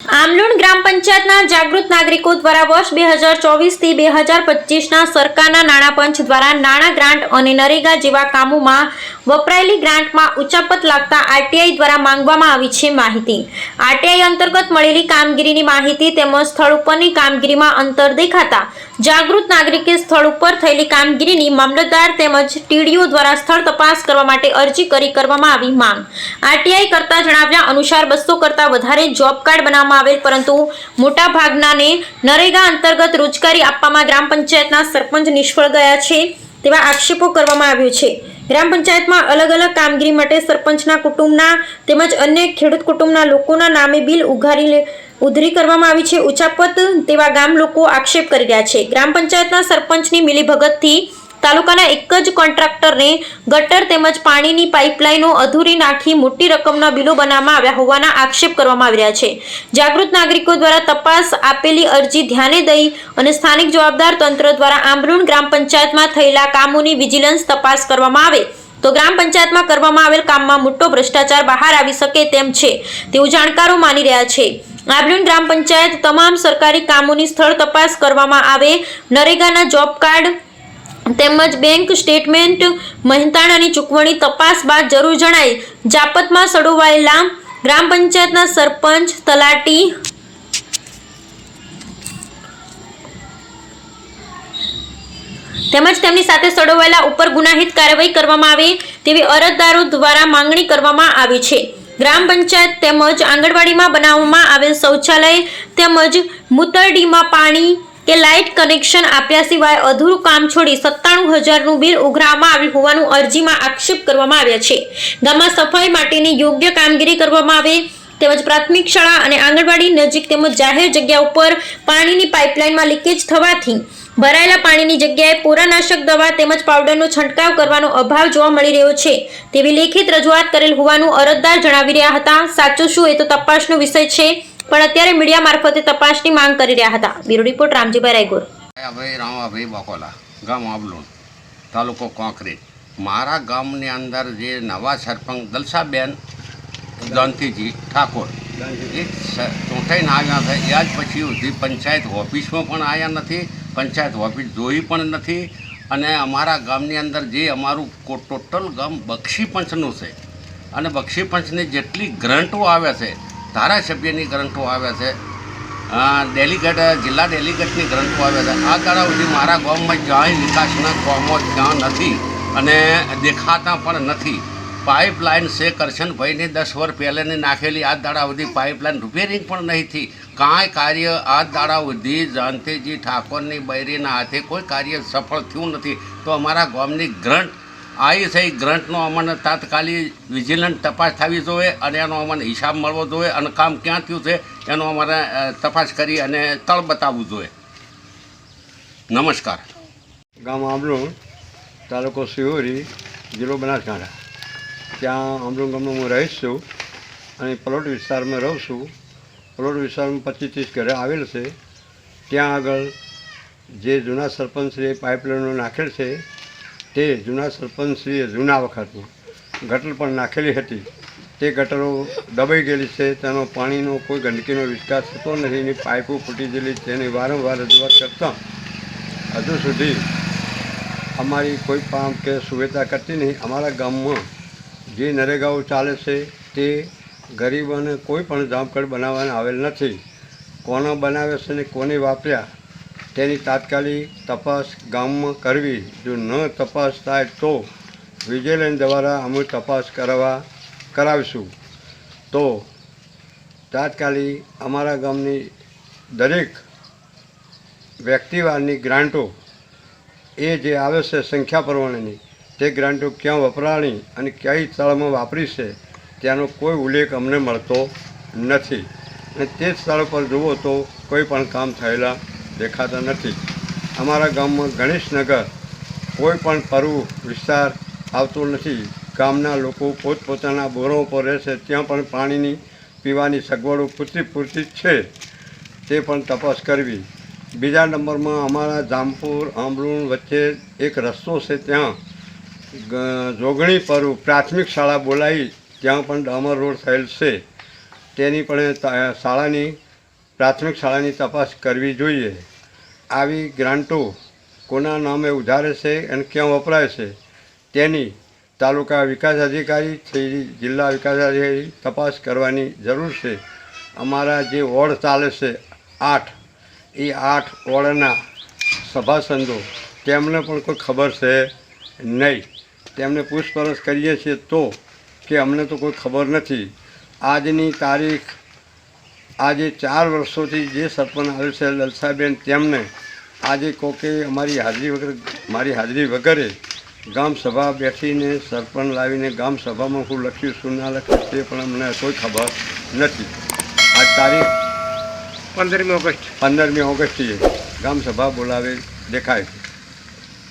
આમલુણ ગ્રામ પંચાયતના જાગૃત નાગરિકો દ્વારા વર્ષ બે હજાર ચોવીસથી બે હજાર પચીસના સરકારના નાણાં પંચ દ્વારા નાણાં ગ્રાન્ટ અને નરેગા જેવા કામોમાં વપરાયેલી ગ્રાન્ટમાં ઉચાપત લાગતા આરટીઆઈ દ્વારા માંગવામાં આવી છે માહિતી. આરટીઆઈ અંતર્ગત મળેલી કામગીરીની માહિતી તેમજ સ્થળ ઉપરની કામગીરીમાં અંતર દેખાતા જાગૃત નાગરિકે સ્થળ ઉપર થયેલી કામગીરીની મામલતદાર તેમજ ટીડીઓ દ્વારા સ્થળ તપાસ કરવા માટે અરજી કરી કરવામાં આવી માંગ. આરટીઆઈ કરતા જણાવ્યા અનુસાર બસો કરતાં વધારે જોબ કાર્ડ બનાવવામાં આવેલ પરંતુ મોટા ભાગનાને નરેગા અંતર્ગત રોજગારી આપવામાં ગ્રામ પંચાયતના સરપંચ નિષ્ફળ ગયા છે તેવા આક્ષેપો કરવામાં આવ્યો છે. ગ્રામ પંચાયતમાં અલગ અલગ કામગીરી માટે સરપંચના કુટુંબના તેમજ અન્ય ખેડૂત કુટુંબના લોકોના નામે બિલ ઉઘારી ઉધરી કરવામાં આવી છે. ઉચાપત તેવા ગામ લોકો આક્ષેપ કરી રહ્યા છે. ગ્રામ પંચાયતના સરપંચની મિલીભગતથી તાલુકાના એક જ કોન્ટ્રાક્ટરને ગટર તેમજ પાણીની પાઇપલાઇનો અધૂરી નાખી મોટી રકમના બિલો બનાવવામાં આવ્યા હોવાના આક્ષેપ કરવામાં આવી રહ્યા છે. જાગૃત નાગરિકો દ્વારા તપાસ આપેલી અરજી ધ્યાને દઈ અને સ્થાનિક જવાબદાર તંત્ર દ્વારા આંબલુણ ગ્રામ પંચાયતમાં થયેલા કામોની વિજિલન્સ તપાસ કરવામાં આવે તો ગ્રામ પંચાયતમાં કરવામાં આવેલ કામમાં મોટો ભ્રષ્ટાચાર બહાર આવી શકે તેમ છે. તેવું જાણકારો માની રહ્યા છે. આબલુન ગ્રામ પંચાયત તમામ સરકારી કામોની સ્થળ તપાસ કરવામાં આવે. નરેગાના જોબ કાર્ડ તેમજ બેંક સ્ટેટમેન્ટ મહેતાણાની ચૂકવણી તપાસ બાદ જરૂર જણાય જાપતમાં સડોવાયેલા ગ્રામ પંચાયતના સરપંચ તલાટી તેમજ તેમની સાથે સડોવાયેલા ઉપર ગુનાહિત કાર્યવાહી કરવામાં આવે તેવી અરજદારો દ્વારા માંગણી કરવામાં આવી છે. ગ્રામ પંચાયત તેમજ આંગણવાડીમાં બનાવવામાં આવેલ શૌચાલય તેમજ મુતરડીમાં પાણી કે લાઇટ કનેક્શન આપ્યા સિવાય અધૂરું કામ છોડી સત્તાણું હજારનું બિલ ઉઘરાવવામાં આવ્યું હોવાનું અરજીમાં આક્ષેપ કરવામાં આવ્યા છે. ગામમાં સફાઈ માટેની યોગ્ય કામગીરી કરવામાં આવે તેમજ પ્રાથમિક શાળા અને આંગણવાડી નજીક તેમજ જાહેર જગ્યા ઉપર પાણીની પાઇપલાઇનમાં લીકેજ થવાથી ભરાયેલા પાણીની જગ્યાએ પોરાનાશક દવા તેમજ પાવડરનો છંટકાવ કરવાનો અભાવ જોવા મળી રહ્યો છે. તેવી લેખિત રજૂઆત કરેલ હોવાનું અરજદાર જણાવી રહ્યા હતા. સાચું શું એ તો તપાસનો વિષય છે. પણ અત્યારે મીડિયા મારફતે તપાસની માંગ કરી રહ્યા હતા. Bureau report, Ramjibhai Raigor. ભાઈ રામાભાઈ બકોલા. ગામ આબલુણ તાલુકો કોંકરેજ. મારા ગામની અંદર જે નવા સરપંચ દલસાબેન દંતીજી ઠાકોર, એ ચૂંટાઈને આવ્યા હતા એ આજ પછી સુધી પંચાયત ઓફિસમાં પણ આવ્યા નથી, પંચાયત ઓફિસ જોઈ પણ નથી. અને અમારા ગામની અંદર જે અમારું ટોટલ ગામ બક્ષી પંચનું છે. અને બક્ષી પંચની જેટલી ગ્રંટો આવે છે ધારાસભ્યની ગ્રંથો આવ્યા છે. ડેલિગેટ, જિલ્લા ડેલિગેટની ગ્રંથો આવ્યા છે. આ દાડા સુધી મારા ગામમાં ક્યાંય વિકાસના કામો ત્યાં નથી અને દેખાતા પણ નથી. પાઇપલાઇન છે. કરશનભાઈની દસ વર્ષ પહેલાંની નાખેલી આ દાડા સુધી પાઇપલાઇન રિપેરિંગ પણ નહીં થઈ. કાંઈ કાર્ય આ દાડા સુધી જાનતીજી ઠાકોરની બૈરીના હાથે કોઈ કાર્ય સફળ થયું નથી. તો અમારા ગામની ગ્રંટ આવી થઈ એ ગ્રંટનો અમને તાત્કાલિક વિજિલન્ટ તપાસ થવી જોઈએ અને એનો અમને હિસાબ મળવો જોઈએ અને કામ ક્યાં થયું છે એનો અમારે તપાસ કરી અને તળ બતાવવું જોઈએ. નમસ્કાર. ગામ આંબલુણ તાલુકો સિહોરી, જિલ્લો બનાસકાંઠા. ત્યાં આંબલુણ ગામમાં હું રહીશ છું અને પલોટ વિસ્તારમાં રહું છું. પલોટ વિસ્તારમાં પચીસ ત્રીસ ઘરે આવેલ છે. ત્યાં આગળ જે જૂના સરપંચશ્રીએ પાઇપલાઇનો નાખેલ છે તે જૂના સરપંચશ્રીએ જૂના વખતમાં ગટર પણ નાખેલી હતી. તે ગટરો દબાઈ ગયેલી છે, તેનો પાણીનો કોઈ ગંદકીનો વિકાસ થતો નથી, એની પાઇપો ફૂટી ગયેલી તેની વારંવાર રજૂઆત કરતાં હજુ સુધી અમારી કોઈ પામ કે સુવિધા કરતી નહીં. અમારા ગામમાં જે નરેગાઓ ચાલે છે, તે ગરીબોને કોઈ પણ જામકડ બનાવવાના આવેલ નથી. કોનો બનાવે છે ને કોને વાપર્યા તેની તાત્કાલિક તપાસ ગામમાં કરવી. જો ન તપાસ થાય તો વિજિલન્સ દ્વારા અમે તપાસ કરવા કરાવીશું. તો તાત્કાલિક અમારા ગામની દરેક વ્યક્તિવારની ગ્રાન્ટો એ જે આવે છે સંખ્યા પ્રમાણેની, તે ગ્રાન્ટો ક્યાં વપરાણી અને કઈ સ્થળમાં વાપરી છે તેનો કોઈ ઉલ્લેખ અમને મળતો નથી. અને તે સ્થળ પર જુઓ તો કોઈ પણ કામ થયેલા દેખાતા નથી. અમારા ગામમાં ગણેશનગર કોઈ પણ પરવું વિસ્તાર આવતો નથી. ગામના લોકો પોતપોતાના બોરો પર રહે છે. ત્યાં પણ પાણીની પીવાની સગવડો પૂરતી પૂરતી જ છે. તે પણ તપાસ કરવી. બીજા નંબરમાં અમારા જામપુર આંબલુણ વચ્ચે એક રસ્તો છે ત્યાં. જોગણી પર પ્રાથમિક શાળા બોલાવી ત્યાં પણ ડામર રોડ થયેલ છે. તેની પણ શાળાની પ્રાથમિક શાળાની તપાસ કરવી જોઈએ. આવી ગ્રાન્ટો કોના નામે ઉધારે છે અને ક્યાં વપરાય છે, તેની તાલુકા વિકાસ અધિકારી થી જિલ્લા વિકાસ અધિકારી તપાસ કરવાની જરૂર છે. અમારા જે વોર્ડ ચાલે છે, આઠ, એ આઠ વોર્ડના સભાસંદો, તેમને પણ કોઈ ખબર છે નહીં. તેમને પૂછપરછ કરીએ છીએ તો કે અમને તો કોઈ ખબર નથી. આજની તારીખ આજે ચાર વર્ષોથી જે સરપંચ આવ્યું છે લલસાબેન તેમને આજે કોકે અમારી હાજરી વગર મારી હાજરી વગરે ગામ સભા બેઠીને સરપંચ લાવીને ગામ સભામાં હું લખ્યું શું ના લખ્યું તે પણ અમને કોઈ ખબર નથી. આ તારીખ પંદરમી ઓગસ્ટ. પંદરમી ઓગસ્ટે ગામ સભા બોલાવે દેખાય.